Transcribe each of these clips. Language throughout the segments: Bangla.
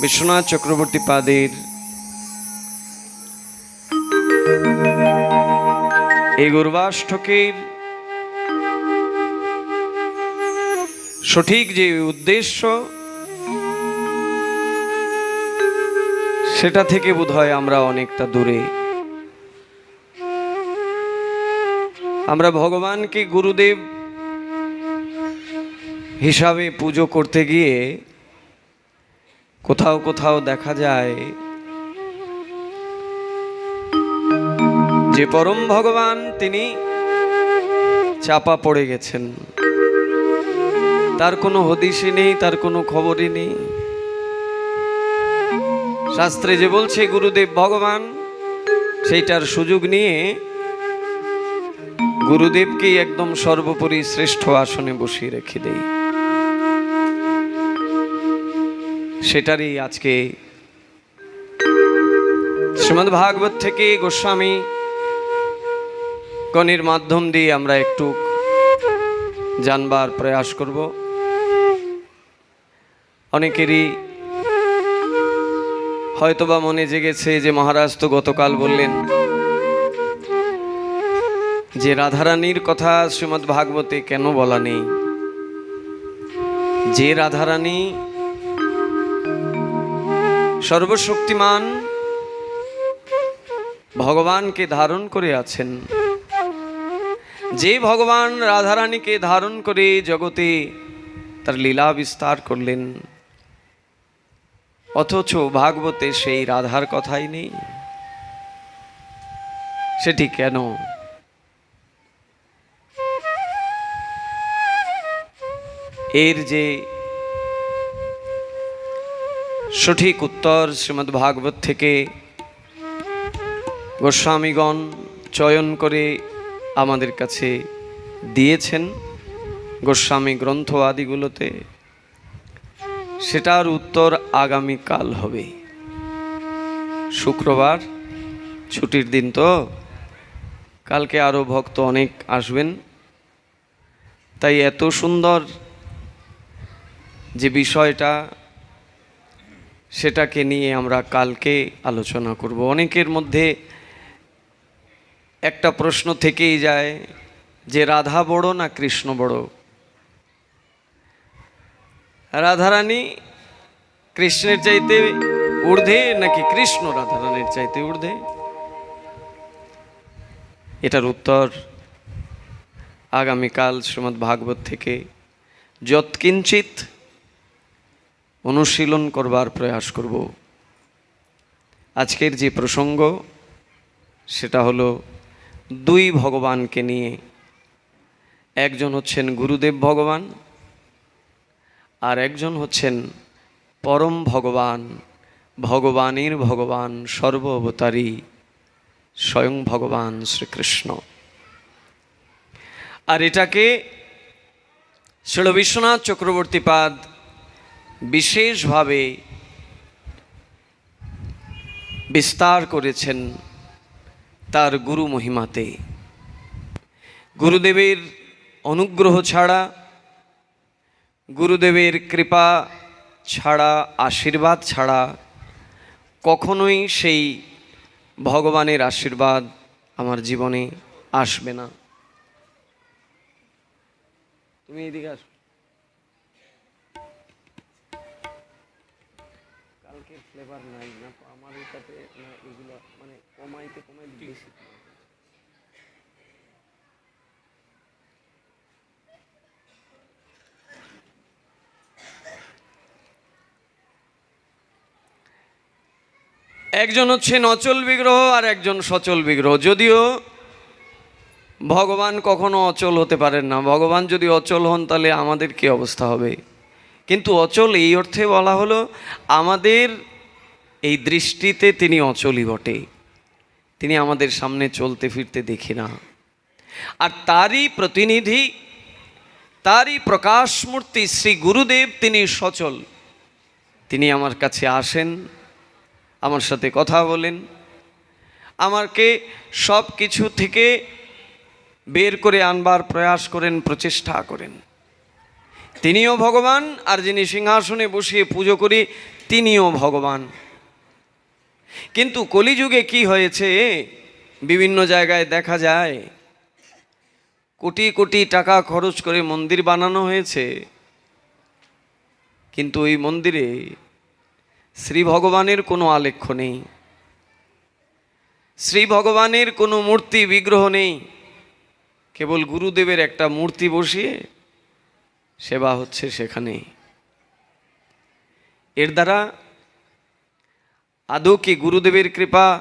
বিশ্বনাথ চক্রবর্তী পাদের এই গর্বাষ্টকের সঠিক যে উদ্দেশ্য, সেটা থেকে বোধহয় আমরা অনেকটা দূরে। আমরা ভগবানকে গুরুদেব হিসাবে পুজো করতে গিয়ে কোথাও কোথাও দেখা যায় যে পরম ভগবান তিনি চাপা পড়ে গেছেন। তার কোনো হদিশই নেই, তার কোনো খবরই নেই। শাস্ত্রে যে বলছে, গুরুদেব ভগবান সেইটার সুযোগ নিয়ে গুরুদেবকেই একদম সর্বোপরি শ্রেষ্ঠ আসনে বসিয়ে রেখে দেই। সেটারই আজকে শ্রীমদ ভাগবত থেকে গোস্বামী গণের মাধ্যম দিয়ে আমরা একটু জানবার প্রয়াস করব। অনেকেরই হয়তোবা মনে জেগেছে যে মহারাজ তো গতকাল বললেন যে রাধারানীর কথা শ্রীমদ ভাগবতে কেন বলা নেই? যে রাধারানী সর্বশক্তিমান ভগবানকে ধারণ করে আছেন। যে ভগবান রাধারানীকে ধারণ করে জগতে তার লীলা বিস্তার করলেন, অথচ ভাগবতে সেই রাধার কথাই নেই। সেটি কেন? এর যে সঠিক উত্তর শ্রীমদ্ ভাগবত থেকে গোস্বামীগণ চয়ন করে আমাদের কাছে দিয়েছেন গোস্বামী গ্রন্থ আদিগুলোতে। সেটার উত্তর আগামীকাল হবে। শুক্রবার, ছুটির দিন তো। কালকে আরও ভক্ত অনেক আসবেন। তাই এত সুন্দর যে বিষয়টা সেটাকে নিয়ে আমরা কালকে আলোচনা করব। অনেকের মধ্যে একটা প্রশ্ন থেকেই যায় যে, রাধা বড় না কৃষ্ণ বড়? রাধারানী কৃষ্ণের চাইতে ঊর্ধ্বে নাকি কৃষ্ণ রাধারানীর চাইতে ঊর্ধ্বে? এটার উত্তর আগামীকাল শ্রীমদ্ ভাগবত থেকে। যৎকিঞ্চিত অনুশীলন করবার প্রয়াস করব। আজকের যে প্রসঙ্গ, সেটা হলো দুই ভগবানকে নিয়ে। একজন হচ্ছেন গুরুদেব ভগবান, আর একজন হচ্ছেন পরম ভগবান, ভগবানের ভগবান সর্ব অবতারী স্বয়ং ভগবান শ্রীকৃষ্ণ। আর এটাকে শিল বিশ্বনাথ চক্রবর্তীপাদ বিশেষভাবে বিস্তার করেছেন তার গুরু মহিমাতে। গুরুদেবের অনুগ্রহ ছাড়া, গুরুদেবের কৃপা ছাড়া, আশীর্বাদ ছাড়া কখনোই সেই ভগবানের আশীর্বাদ আমার জীবনে আসবে না। তুমি এদিকে আসো। ফ্লেভার নাই না আমার এটাতে না এগুলো মানে কমাইতে কমাইতে বেশি। একজন হচ্ছেন অচল বিগ্রহ আর একজন সচল বিগ্রহ। যদিও ভগবান কখনো অচল হতে পারেন না। ভগবান যদি অচল হন তাহলে আমাদের কি অবস্থা হবে? কিন্তু অচল এই অর্থে বলা হলো আমাদের এই দৃষ্টিতে তিনি অচলি বটে। তিনি আমাদের সামনে চলতে ফিরতে দেখি না। আর তারই প্রতিনিধি, তারই প্রকাশমূর্তি শ্রী গুরুদেব তিনি সচল। তিনি আমার কাছে আসেন, আমার সাথে কথা বলেন, আমাকে সব কিছু থেকে বের করে আনবার প্রয়াস করেন, প্রচেষ্টা করেন। তিনিও ভগবান, আর যিনি সিংহাসনে বসিয়ে পুজো করি, তিনিও ভগবান। কিন্তু কলিযুগে কি হয়েছে? বিভিন্ন জায়গায় দেখা যায়, কোটি কোটি টাকা খরচ করে মন্দির বানানো হয়েছে। কিন্তু ওই মন্দিরে শ্রী ভগবানের কোনো আলেখ্য নেই। শ্রী ভগবানের কোনো মূর্তি বিগ্রহ নেই। কেবল গুরুদেবের একটা মূর্তি বসিয়ে সেবা হচ্ছে সেখানে। এর দ্বারা আদৌ কি গুরুদেবের কৃপা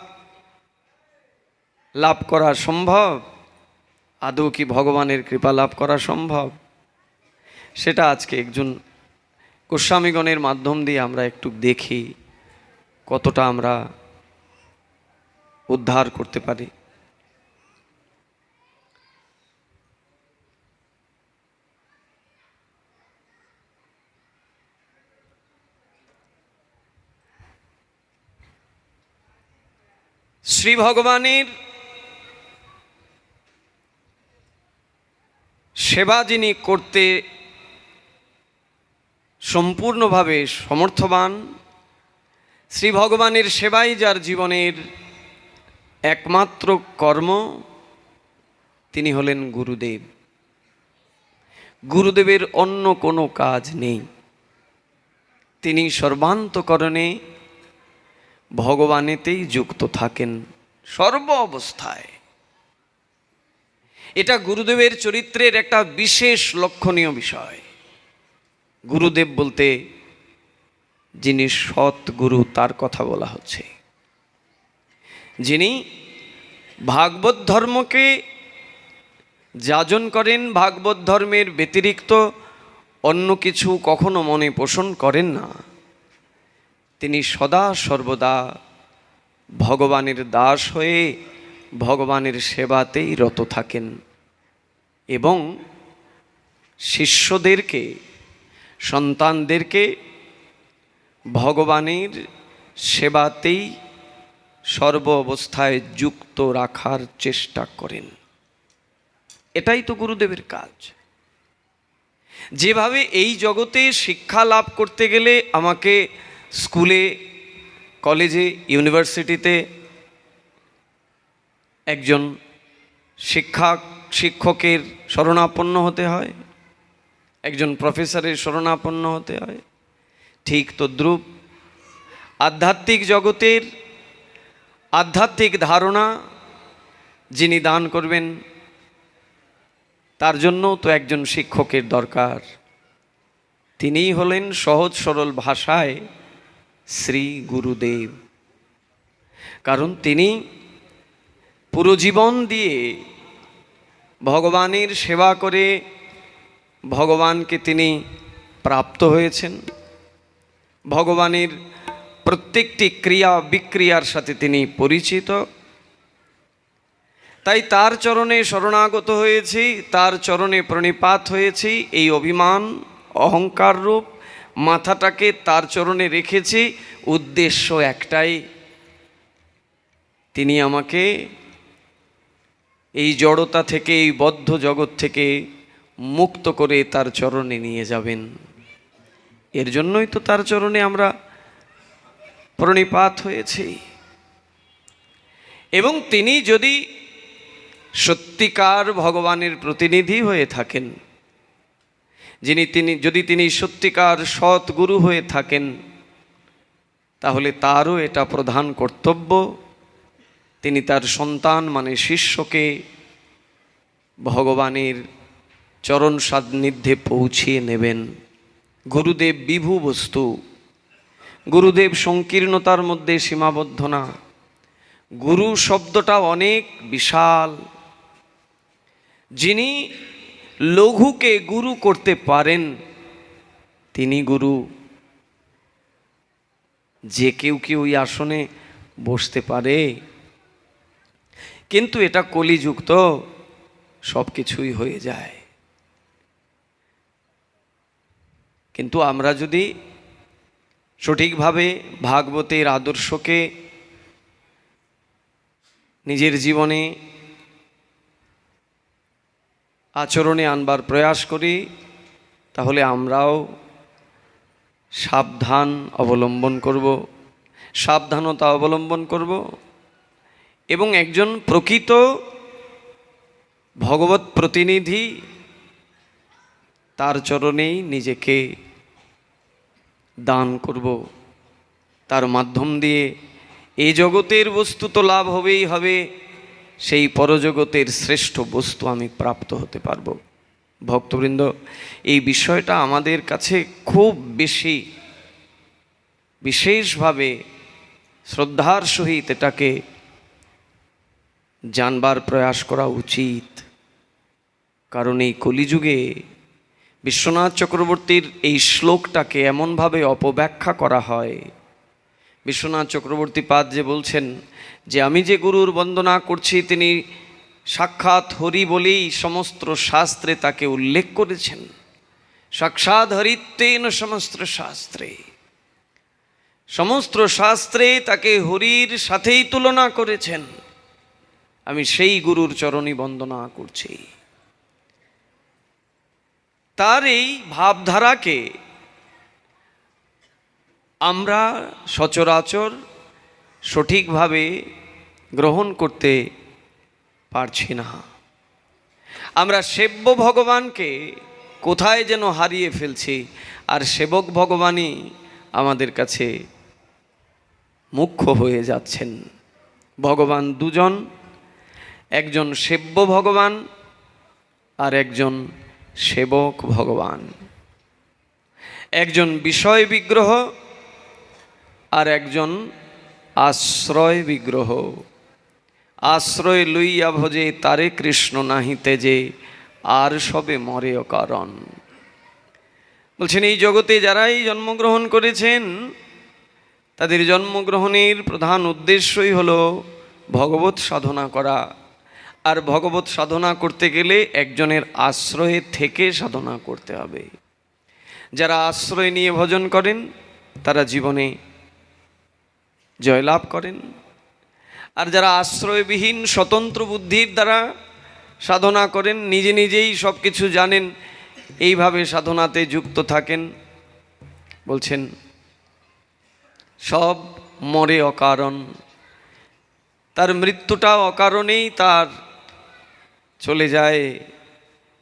লাভ করা সম্ভব? আদৌ কি ভগবানের কৃপা লাভ করা সম্ভব? সেটা আজকে একজন গোস্বামীগণের মাধ্যম দিয়ে আমরা একটু দেখি কতটা আমরা উদ্ধার করতে পারি। শ্রী ভগবানের সেবা যিনি করতে সম্পূর্ণভাবে সমর্থবান শ্রী ভগবানের সেবাই যার জীবনের একমাত্র কর্ম, তিনি হলেন গুরুদেব। গুরুদেবের অন্য কোনো কাজ নেই। তিনি সর্বান্তকরণে ভগবানেতেই যুক্ত থাকেন সর্ব অবস্থায়। এটা গুরুদেবের চরিত্রের একটা বিশেষ লক্ষণীয় বিষয়। গুরুদেব বলতে যিনি সৎ গুরু তার কথা বলা হচ্ছে। যিনি ভাগবত ধর্মকে যাজন করেন, ভাগবত ধর্মের ব্যতিরিক্ত অন্য কিছু কখনো মনে পোষণ করেন না। তিনি সদা সর্বদা ভগবানের দাস হয়ে ভগবানের সেবাতেই রত থাকেন এবং শিষ্যদেরকে, সন্তানদেরকে ভগবানের সেবাতেই সর্ব অবস্থায় যুক্ত রাখার চেষ্টা করেন। এটাই তো গুরুদেবের কাজ। যেভাবে এই জগতে শিক্ষা লাভ করতে গেলে আমাকে স্কুলে, কলেজে, ইউনিভার্সিটিতে একজন শিক্ষক, শিক্ষকের শরণাপন্ন হতে হয়, একজন প্রফেসরের শরণাপন্ন হতে হয়। ঠিক তদ্রূপ আধ্যাত্মিক জগতের আধ্যাত্মিক ধারণা যিনি দান করবেন, তার জন্য তো একজন শিক্ষকের দরকার। তিনিই হলেন সহজ সরল ভাষায় শ্রী গুরুদেব। কারণ তিনি পুরো জীবন দিয়ে ভগবানের সেবা করে ভগবানকে তিনি প্রাপ্ত হয়েছেন। ভগবানের প্রত্যেকটি ক্রিয়া বিক্রিয়ার সাথে তিনি পরিচিত। তাই তার চরণে শরণাগত হয়েছি, তার চরণে প্রণিপাত হয়েছি, এই অভিমান, অহংকার রূপ মাথাটাকে তার চরণে রেখেছি। উদ্দেশ্য একটাই। তিনি আমাকে এই জড়তা থেকে, এই বদ্ধ জগৎ থেকে মুক্ত করে তার চরণে নিয়ে যাবেন। এর জন্যই তো তার চরণে আমরা প্রণিপাত হয়েছি। এবং তিনি যদি সত্যিকার ভগবানের প্রতিনিধি হয়ে থাকেন যিনি তিনি, যদি তিনি সত্যিকার সৎ গুরু হয়ে থাকেন, তাহলে তারও এটা প্রধান কর্তব্য। তিনি তার সন্তান মানে শিষ্যকে ভগবানের চরণ সান্নিধ্যে পৌঁছিয়ে নেবেন। গুরুদেব বিভু বস্তু। গুরুদেব সংকীর্ণতার মধ্যে সীমাবদ্ধ না। গুরু শব্দটা অনেক বিশাল। যিনি লঘুকে গুরু করতে পারেন। তিনি গুরু, যে কেউ কি ওই আসনে বসতে পারে? কিন্তু এটা কলিযুক্ত সব কিছুই হয়ে যায়। কিন্তু আমরা যদি সঠিকভাবে ভাগবতের আদর্শকে নিজের জীবনে আচরণে আনবার প্রয়াস করি, তাহলে আমরাও সাবধান অবলম্বন করব, সাবধানতা অবলম্বন করব এবং একজন প্রকৃত ভগবত প্রতিনিধি তার চরণেই নিজেকে দান করব। তার মাধ্যম দিয়ে এই জগতের বস্তু তো লাভ হবেই হবে। সেই পরজগতের শ্রেষ্ঠ বস্তু আমি প্রাপ্ত হতে পারব। ভক্তবৃন্দ, এই বিষয়টা আমাদের কাছে খুব বেশি বিশেষভাবে শ্রদ্ধার সহিত এটাকে জানবার প্রয়াস করা উচিত। কারণ এই কলিযুগে বিশ্বনাথ চক্রবর্তীর এই শ্লোকটাকে এমনভাবে অপব্যাখ্যা করা হয় বিশ্বনাথ চক্রবর্তী পাদ যে বলছেন যে আমি যে গুরুর বন্দনা করছি, তিনি সাক্ষাৎ হরি বলেই সমস্ত শাস্ত্রে তাকে উল্লেখ করেছেন। সাক্ষাৎ হরিত্বেন সমস্ত শাস্ত্রে। সমস্ত শাস্ত্রে তাকে হরির সাথেই তুলনা করেছেন। আমি সেই গুরুর চরণী বন্দনা করছি। তার এই ভাবধারাকে আমরা সচরাচর সঠিকভাবে গ্রহণ করতে পারছি না। আমরা সেব্য ভগবানকে কোথায় যেন হারিয়ে ফেলছি, আর সেবক ভগবানই আমাদের কাছে মুখ্য হয়ে যাচ্ছেন। ভগবান দুজন, একজন সেব্য ভগবান আর একজন সেবক ভগবান। একজন বিষয় বিগ্রহ আর একজন আশ্রয় বিগ্রহ। আশ্রয় লইয়া ভজে তারে কৃষ্ণ নাহিতে যে আর সবে মরে অকারণ। বলছেন, এই জগতে যারাই জন্মগ্রহণ করেছেন, তাদের জন্মগ্রহণের প্রধান উদ্দেশ্যই হলো ভগবত সাধনা করা। আর ভগবত সাধনা করতে গেলে একজনের আশ্রয়ে থেকে সাধনা করতে হবে। যারা আশ্রয় নিয়ে ভজন করেন, তারা জীবনে জয়লাভ করেন। আর যারা আশ্রয়বিহীন স্বতন্ত্র বুদ্ধির দ্বারা সাধনা করেন, নিজে নিজেই সব কিছু জানেন, এইভাবে সাধনাতে যুক্ত থাকেন। বলছেন, সব মরে অকারণ। তার মৃত্যুটা অকারণেই তার চলে যায়।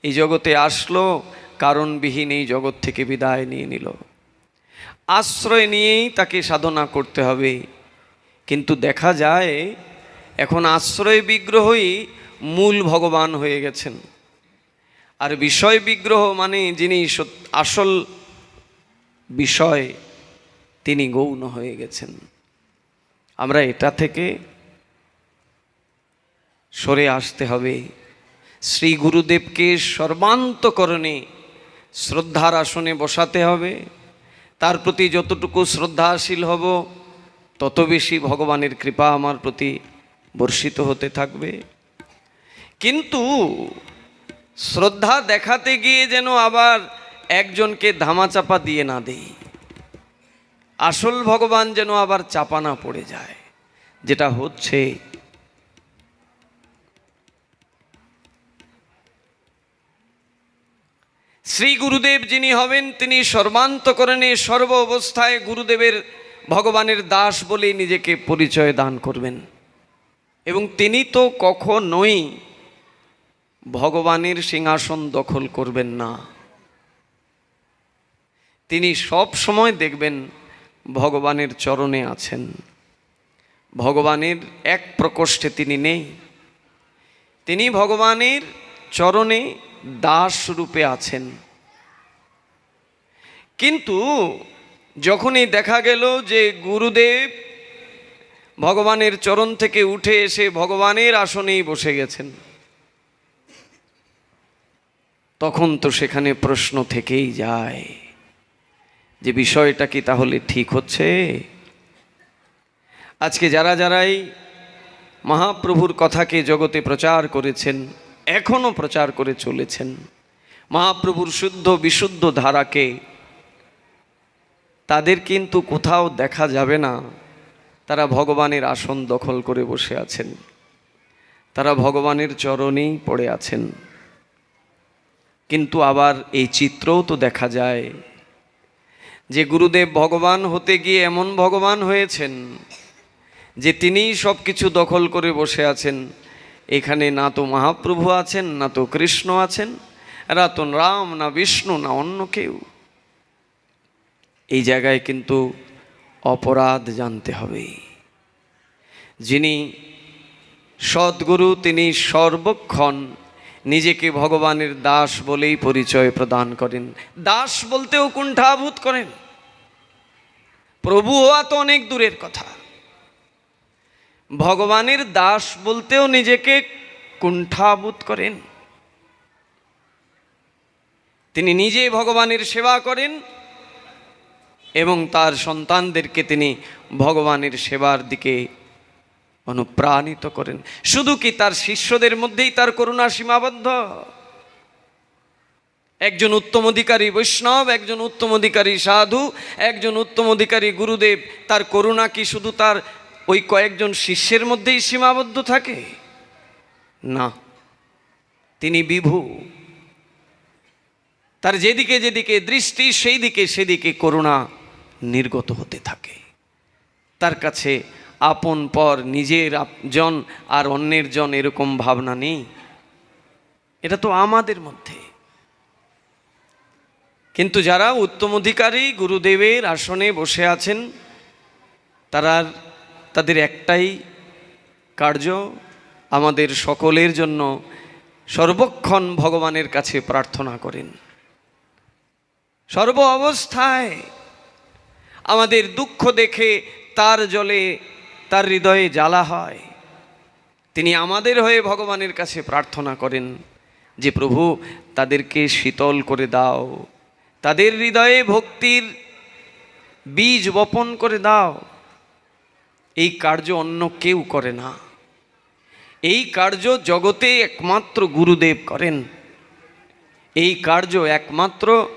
এই জগতে আসলো, কারণবিহীন এই জগৎ থেকে বিদায় নিয়ে নিল। আশ্রয় নিয়েই তাকে সাধনা করতে হবে। কিন্তু দেখা যায় এখন আশ্রয় বিগ্রহই মূল ভগবান হয়ে গেছেন। আর বিষয় বিগ্রহ মানে যিনি আসল বিষয়, তিনি গৌণ হয়ে গেছেন। আমরা এটা থেকে সরে আসতে হবে। শ্রী গুরুদেবকে সর্বান্তকরণে শ্রদ্ধার আসনে বসাতে হবে। তার প্রতি যতটুকু শ্রদ্ধাশীল হব তত বেশি ভগবানের কৃপা আমার প্রতি বর্ষিত হতে থাকবে। কিন্তু শ্রদ্ধা দেখাতে গিয়ে যেন আবার একজনকে ধামাচাপা দিয়ে না দেই। আসল ভগবান যেন আবার চাপা না পড়ে যায়, যেটা হচ্ছে শ্রী গুরুদেব যিনি হবেন, তিনি সর্বান্তকরণে সর্ব অবস্থায় গুরুদেবের ভগবানের দাস বলে নিজেকে পরিচয় দান করবেন। এবং তিনি তো কখনোই ভগবানের সিংহাসন দখল করবেন না। তিনি সব সময় দেখবেন ভগবানের চরণে আছেন। ভগবানের এক প্রকোষ্ঠে তিনি নেই। তিনি ভগবানের চরণে দাস রূপে আছেন। কিন্তু যখনই দেখা গেল যে গুরুদেব ভগবানের চরণ থেকে উঠে এসে ভগবানের আসনেই বসে গেছেন, তখন তো সেখানে প্রশ্ন থেকেই যায় যে বিষয়টা কি তাহলে ঠিক হচ্ছে? আজকে যারা যারাই মহাপ্রভুর কথাকে জগতে প্রচার করেছেন, এখনও প্রচার করে চলেছেন, মহাপ্রভুর শুদ্ধ বিশুদ্ধ ধারাকে তাদের কিন্তু কোথাও দেখা যাবে না। তারা ভগবানের আসন দখল করে বসে আছেন। তারা ভগবানের চরণেই পড়ে আছেন। কিন্তু আবার এই চিত্রও তো দেখা যায় যে গুরুদেব ভগবান হতে গিয়ে এমন ভগবান হয়েছেন যে তিনিই সব কিছু দখল করে বসে আছেন। এখানে না তো মহাপ্রভু আছেন, না তো কৃষ্ণ আছেন, না তো রাম, না বিষ্ণু, না অন্য কেউ। এই জায়গায় কিন্তু অপরাধ জানতে হবে। যিনি সদ্গুরু, তিনি সর্বক্ষণ নিজেকে ভগবানের দাস বলেই পরিচয় প্রদান করেন। দাস বলতেও কুণ্ঠাভূত করেন। প্রভু হওয়া তো অনেক দূরের কথা। ভগবানের দাস বলতেও নিজেকে কুণ্ঠাবোধ করেন। তিনি নিজে ভগবানের সেবা করেন। এবং তার সন্তানদেরকে তিনি ভগবানের সেবার দিকে অনুপ্রাণিত করেন। শুধু কি তার শিষ্যদের মধ্যেই তার করুণা সীমাবদ্ধ? একজন উত্তম অধিকারী বৈষ্ণব, একজন উত্তম অধিকারী সাধু, একজন উত্তম অধিকারী গুরুদেব, তার করুণা কি শুধু তার ওই কয়েকজন শিষ্যের মধ্যেই সীমাবদ্ধ থাকে? না। তিনি বিভু। তার যেদিকে যেদিকে দৃষ্টি সেই দিকে সেদিকে করুণা। নির্গত হতে থাকে। তার কাছে আপন পর নিজের জন আর অন্যের জন এরকম ভাবনা নেই। এটা তো আমাদের মধ্যে। কিন্তু যারা উত্তম অধিকারী গুরুদেবের আসনে বসে আছেন, তারা তাদের একটাই কার্য, আমাদের সকলের জন্য সর্বক্ষণ ভগবানের কাছে প্রার্থনা করেন। সর্ব অবস্থায় আমাদের দুঃখ দেখে তার জলে তার হৃদয়ে জ্বালা হয়। তিনি আমাদের হয়ে ভগবানের কাছে প্রার্থনা করেন যে, প্রভু, তাদেরকে শীতল করে দাও। তাদের হৃদয়ে ভক্তির বীজ বপন করে দাও। এই কার্য অন্য কেউ করে না। এই কার্য জগতে একমাত্র গুরুদেব করেন। এই কার্য একমাত্র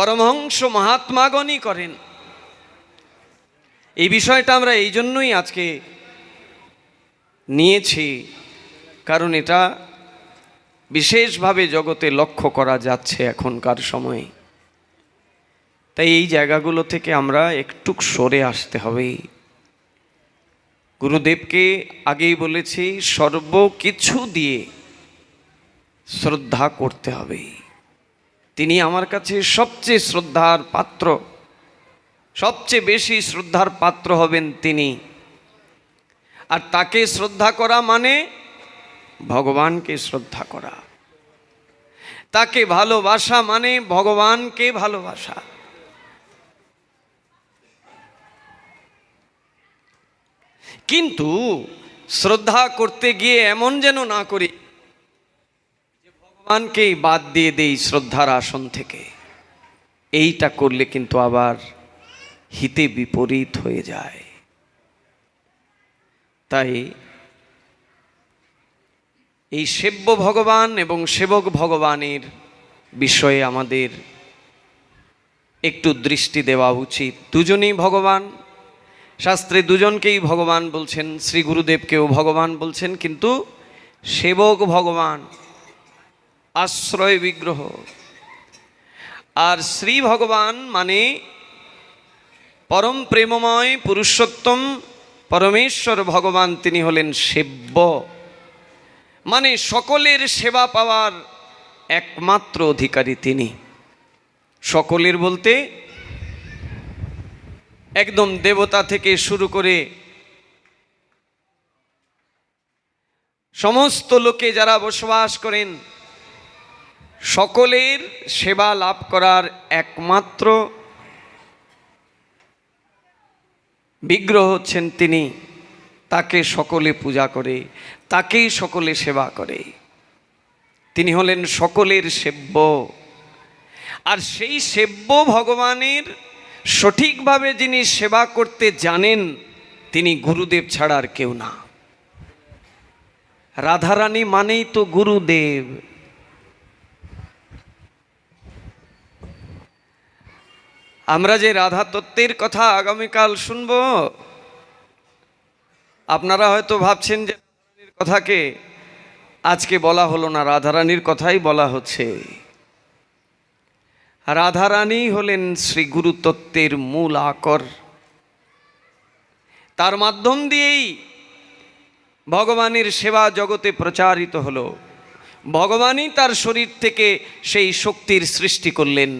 পরমহংস মহাত্মাগণই করেন। এই বিষয়টা আমরা এই জন্যই আজকে নিয়েছি, কারণ এটা বিশেষভাবে জগতে লক্ষ্য করা যাচ্ছে এখনকার সময়ে। তাই এই জায়গাগুলো থেকে আমরা একটু সরে আসতে হবে। গুরুদেবকে আগেই বলেছি, সর্ব কিছু দিয়ে শ্রদ্ধা করতে হবে। তিনি আমার কাছে সবচেয়ে শ্রদ্ধার পাত্র, সবচেয়ে বেশি শ্রদ্ধার পাত্র হবেন তিনি। আর তাকে শ্রদ্ধা করা মানে ভগবানকে শ্রদ্ধা করা। তাকে ভালোবাসা মানে ভগবানকে ভালোবাসা। কিন্তু শ্রদ্ধা করতে গিয়ে এমন যেন না করি ভগবানকেই বাদ দিয়ে দেই শ্রদ্ধার আসন থেকে। এইটা করলে কিন্তু আবার হিতে বিপরীত হয়ে যায়। তাই এই সেব্য ভগবান এবং সেবক ভগবানের বিষয়ে আমাদের একটু দৃষ্টি দেওয়া উচিত। দুজনেই ভগবান। শাস্ত্রে দুজনকেই ভগবান বলছেন, শ্রী গুরুদেবকেও ভগবান বলছেন, কিন্তু সেবক ভগবান আশ্রয় বিগ্রহ। আর শ্রী ভগবান মানে পরম প্রেমময় পুরুষোত্তম পরমেশ্বর ভগবান তিনি হলেন সেব্য। মানে সকলের সেবা পাওয়ার একমাত্র অধিকারী তিনি। সকলের বলতে একদম দেবতা থেকে শুরু করে সমস্ত লোকে যারা বসবাস করেন সকলের সেবা লাভ করার একমাত্র বিগ্রহ হচ্ছেন তিনি। তাকে সকলে পূজা করে, তাকেই সকলে সেবা করে। তিনি হলেন সকলের সেব্য। আর সেই সেব্য ভগবানের সঠিকভাবে যিনি সেবা করতে জানেন, তিনি গুরুদেব ছাড়া আর কেউ না। রাধারানী মানেই তো গুরুদেব। আমরা যে রাধা তত্ত্বের কথা আগামীকাল শুনব, আপনারা হয়তো ভাবছেন যে কথাকে আজকে বলা হলো না রাধারানীর কথাই বলা হচ্ছে। রাধারানী হলেন শ্রী গুরুতত্ত্বের মূল আকর। তার মাধ্যম দিয়েই ভগবানের সেবা জগতে প্রচারিত হলো। ভগবানই তার শরীর থেকে সেই শক্তির সৃষ্টি করলেন।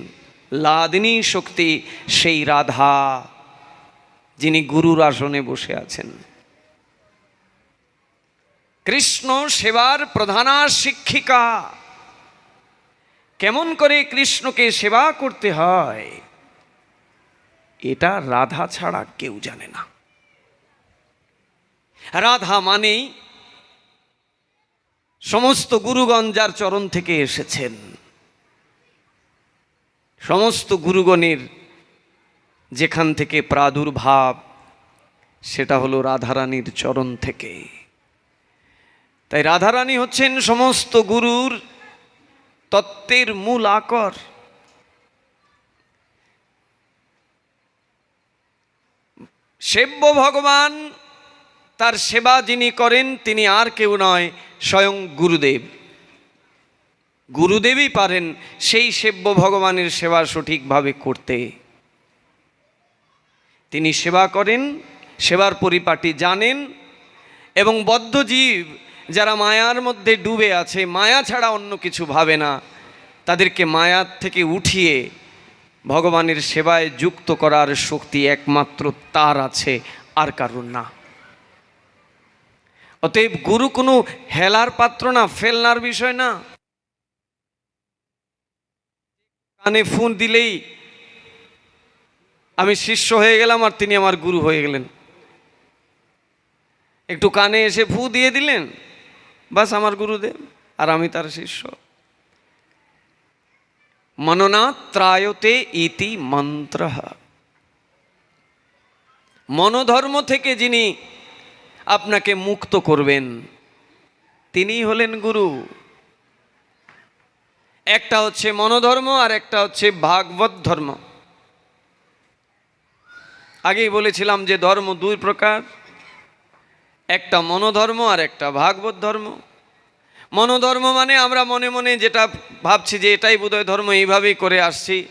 লাদিনী শক্তি সেই রাধা, যিনি গুরুর আসনে বসে আছেন। কৃষ্ণ সেবার প্রধানা শিক্ষিকা। কেমন করে কৃষ্ণকে সেবা করতে হয়, এটা রাধা ছাড়া কেউ জানে না। রাধা মানেই সমস্ত গুরুগঞ্জার চরণ থেকে এসেছেন। সমস্ত গুরুগণের যেখান থেকে প্রাদুর্ভাব, সেটা হলো রাধারানীর চরণ থেকে। তাই রাধারানী হচ্ছেন সমস্ত গুরুর তত্ত্বের মূল আকর। সেব্য ভগবান তার সেবা যিনি করেন, তিনি আর কেউ নয়, স্বয়ং গুরুদেব। গুরুদেবই পারেন সেই সেব্য ভগবানের সেবা সঠিকভাবে করতে। তিনি সেবা করেন, সেবার পরিপাটি জানেন এবং বদ্ধজীব যারা মায়ার মধ্যে ডুবে আছে, মায়া ছাড়া অন্য কিছু ভাবে না, তাদেরকে মায়ার থেকে উঠিয়ে ভগবানের সেবায় যুক্ত করার শক্তি একমাত্র তার আছে, আর কারণ না। অতএব গুরু কোনো হেলার পাত্র না, ফেলনার বিষয় না। কানে ফোন দিলেই আমি শিষ্য হয়ে গেলাম আর তিনি আমার গুরু হয়ে গেলেন। একটু কানে এসে ফু দিয়ে দিলেন, বাস আমার গুরুদেব আর আমি তার শিষ্য। মননা ত্রায়তে ইতি মন্ত্র। মনোধর্ম থেকে যিনি আপনাকে মুক্ত করবেন তিনি হলেন গুরু। একটা হচ্ছে মনোধর্ম আর একটা হচ্ছে ভাগবত ধর্ম। আগেই বলেছিলাম যে ধর্ম দুই প্রকার, একটা মনোধর্ম আর একটা ভাগবত ধর্ম। মনোধর্ম মানে আমরা মনে মনে যেটা ভাবছি যে এটাই বোধহয় ধর্ম, এইভাবেই করে আসছি।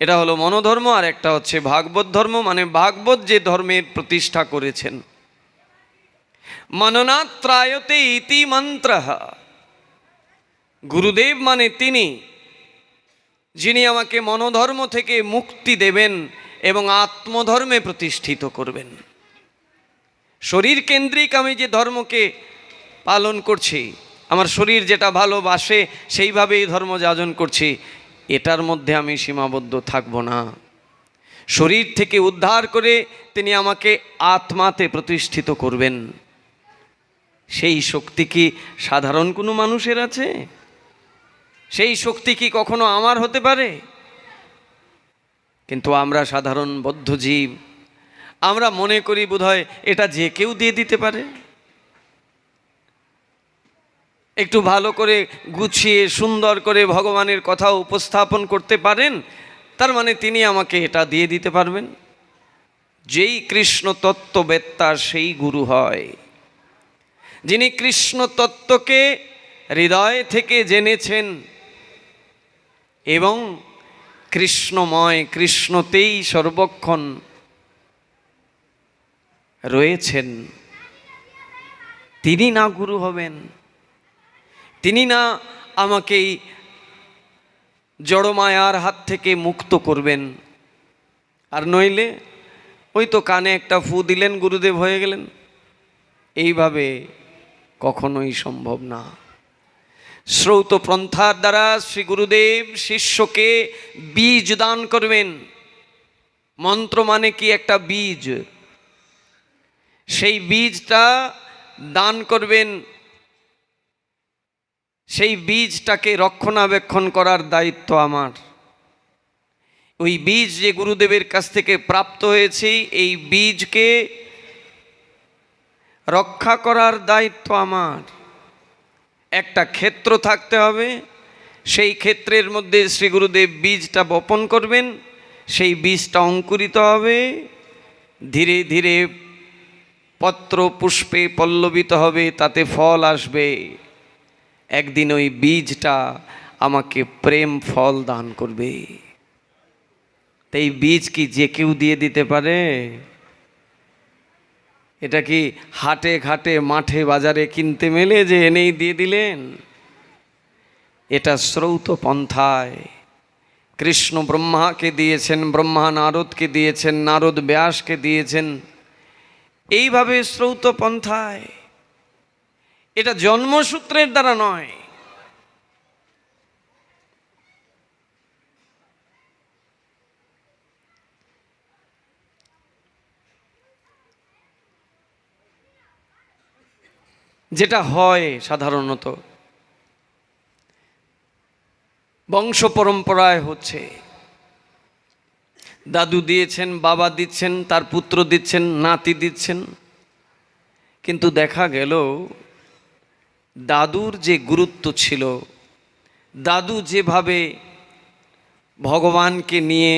এটা হলো মনোধর্ম আর একটা হচ্ছে ভাগবত ধর্ম মানে ভাগবত যে ধর্মের প্রতিষ্ঠা করেছেন। মননাত্রায়তে ইতি মন্ত্র। গুরুদেব মানে তিনি, যিনি আমাকে মনোধর্ম থেকে মুক্তি দেবেন এবং আত্মধর্মে প্রতিষ্ঠিত করবেন। শরীর কেন্দ্রিক আমি যে ধর্মকে পালন করছি, আমার শরীর যেটা ভালোবাসে সেইভাবে এই ধর্ম যাজন করছি, এটার মধ্যে আমি সীমাবদ্ধ থাকব না। শরীর থেকে উদ্ধার করে তিনি আমাকে আত্মাতে প্রতিষ্ঠিত করবেন। সেই শক্তি কি সাধারণ কোনো মানুষের আছে? সেই শক্তি কি কখনো আমার হতে পারে? কিন্তু আমরা সাধারণ বদ্ধজীব আমরা মনে করি বোধহয় এটা যে কেউ দিয়ে দিতে পারে। একটু ভালো করে গুছিয়ে, সুন্দর করে ভগবানের কথা উপস্থাপন করতে পারেন, তার মানে তিনি আমাকে এটা দিয়ে দিতে পারবেন। যেই কৃষ্ণ তত্ত্ববেত্তা সেই গুরু হয়। যিনি কৃষ্ণ তত্ত্বকে হৃদয় থেকে জেনেছেন এবং কৃষ্ণময়, কৃষ্ণতেই সর্বক্ষণ রয়েছেন। তিনি না গুরু হবেন, তিনি না আমাকে জড়মায়ার হাত থেকে মুক্ত করবেন। আর নইলে ওই তো কানে একটা ফু দিলেন, গুরুদেব হয়ে গেলেন। এইভাবে কখনোই সম্ভব না। শ্রৌত পন্থার দ্বারা শ্রী গুরুদেব শিষ্যকে বীজ দান করবেন। মন্ত্র মানে কি? একটা বীজ। সেই বীজটা দান করবেন। সেই বীজটাকে রক্ষণাবেক্ষণ করার দায়িত্ব আমার। ওই বীজ যে গুরুদেবের কাছ থেকে প্রাপ্ত হয়েছে, এই বীজকে রক্ষা করার দায়িত্ব আমার। একটা ক্ষেত্র থাকতে হবে। সেই ক্ষেত্রের মধ্যে শ্রী গুরুদেব বীজটা বপন করবেন। সেই বীজটা অঙ্কুরিত হবে। ধীরে ধীরে পত্র পুষ্পে পল্লবিত হবে, তাতে ফল আসবে। একদিন ওই বীজটা আমাকে প্রেম ফল দান করবে। তো এই বীজ কি যে কেউ দিয়ে দিতে পারে? এটা কি হাটে ঘাটে, মাঠে বাজারে কিনতে মেলে যে এনেই দিয়ে দিলেন? এটা স্রৌত পন্থায়। কৃষ্ণ ব্রহ্মাকে দিয়েছেন, ব্রহ্মা নারদকে দিয়েছেন, নারদ ব্যাসকে দিয়েছেন। এইভাবে স্রৌত পন্থায়। এটা জন্মসূত্রের দ্বারা নয়। যেটা হয় সাধারণত। বংশ পরম্পরায় হচ্ছে, দাদু দিয়েছেন, বাবা দিচ্ছেন, তার পুত্র দিচ্ছেন, নাতি দিচ্ছেন। কিন্তু দেখা গেল, দাদুর যে গুরুত্ব ছিল, দাদু যেভাবে ভগবানকে নিয়ে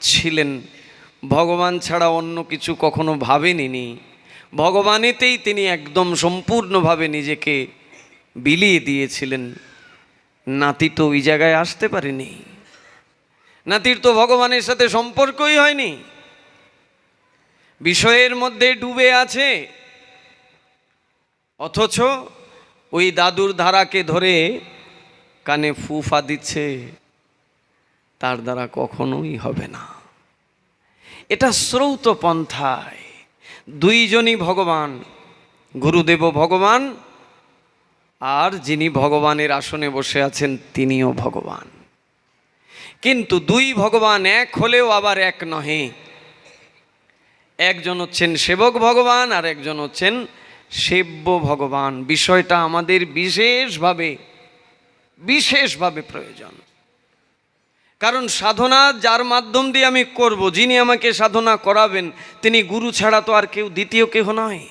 ছিলেন, ভগবান ছাড়া অন্য কিছু কখনো ভাবেনি ভগবানেতেই তিনি একদম সম্পূর্ণভাবে নিজেকে বিলিয়ে দিয়েছিলেন। নাতি তো ওই জায়গায় আসতে পারেনি। নাতির তো ভগবানের সাথে সম্পর্কই হয়নি। বিষয়ের মধ্যে ডুবে আছে। অথচ ওই দাদুর ধারাকে ধরে কানে ফুফা দিচ্ছে, তার দ্বারা কখনোই হবে না। এটা শ্রৌত পন্থায়। দুইজনই ভগবান গুরুদেব ভগবান, আর যিনি ভগবানের আসনে বসে আছেন তিনিও ভগবান। কিন্তু দুই ভগবান এক হলেও আবার এক নহে। একজন হচ্ছেন সেবক ভগবান, আর একজন হচ্ছেন সেব্য ভগবান। বিষয়টা আমাদের বিশেষভাবে বিশেষভাবে প্রয়োজন। কারণ সাধনা যার মাধ্যম দিয়ে আমি করব, যিনি আমাকে সাধনা করাবেন, তিনি গুরু ছাড়া তো আর কেউ দ্বিতীয় কেহ নয়।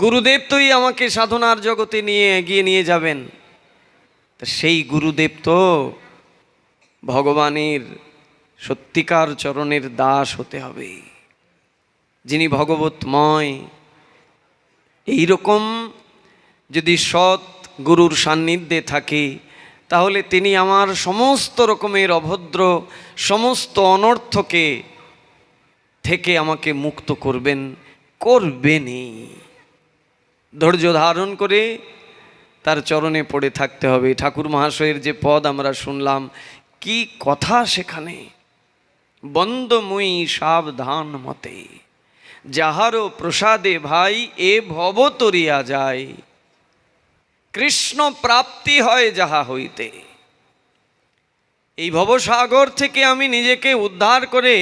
গুরুদেব তোই আমাকে সাধনার জগতে নিয়ে এগিয়ে নিয়ে যাবেন। তা সেই গুরুদেব তো ভগবানের সত্যিকার চরণের দাস হতে হবে। যিনি ভগবতময় এইরকম যদি সৎ গুরুর সান্নিধ্যে থাকে তাহলে তিনি আমার সমস্ত রকমের অভদ্র, সমস্ত অনর্থকে থেকে আমাকে মুক্ত করবেন, করবেনই। ধৈর্য ধারণ করে তার চরণে পড়ে থাকতে হবে। ঠাকুর মহাশয়ের যে পদ আমরা শুনলাম, কি কথা সেখানে? বন্দমুই সাবধান মতে, যাহারও প্রসাদে ভাই এ ভব তরিয়া যায়। কৃষ্ণ প্রাপ্তি হয় যাহা হইতে। এই ভবসাগর থেকে আমি নিজেকে উদ্ধার করে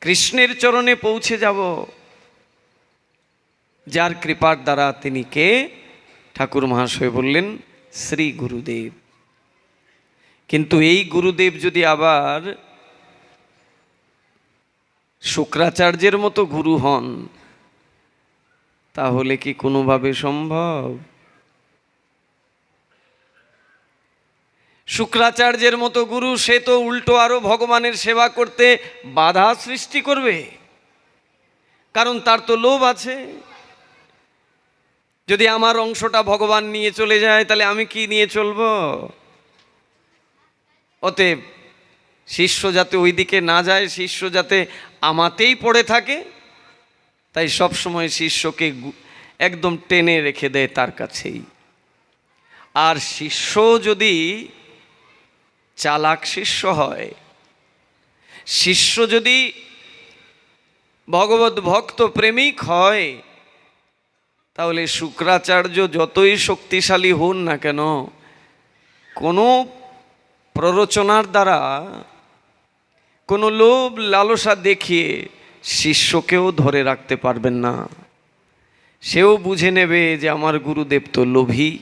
কৃষ্ণের চরণে পৌঁছে যাব, যার কৃপার দ্বারা তিনি কে? ঠাকুর মহাশয় বললেন, শ্রী গুরুদেব। কিন্তু এই গুরুদেব যদি আবার শুক্রাচার্যের মতো গুরু হন তাহলে কি কোনোভাবে সম্ভব? শুক্রাচার্যের মতো গুরু, সে তো উল্টো আরও ভগবানের সেবা করতে বাধা সৃষ্টি করবে। কারণ তার তো লোভ আছে। যদি আমার অংশটা ভগবান নিয়ে চলে যায়, তাহলে আমি কি নিয়ে চলবো? অতএব শিষ্য যাতে ওই দিকে না যায়, শিষ্য যাতে আমাতেই পড়ে থাকে তাই সব সময় শিষ্যকে একদম টেনে রেখে দেয় তার কাছেই। আর শিষ্য যদি চালাক শিষ্য হয়, শিষ্য যদি ভগবত ভক্ত প্রেমিক হয়, তাহলে শুক্রাচার্য যতই শক্তিশালী হন না কেন, কোনো প্ররোচনার দ্বারা কোনো লোভ লালসা দেখিয়ে শিষ্যকেও ধরে রাখতে পারবেন না। সেও বুঝে নেবে যে আমার গুরুদেব তো লোভী।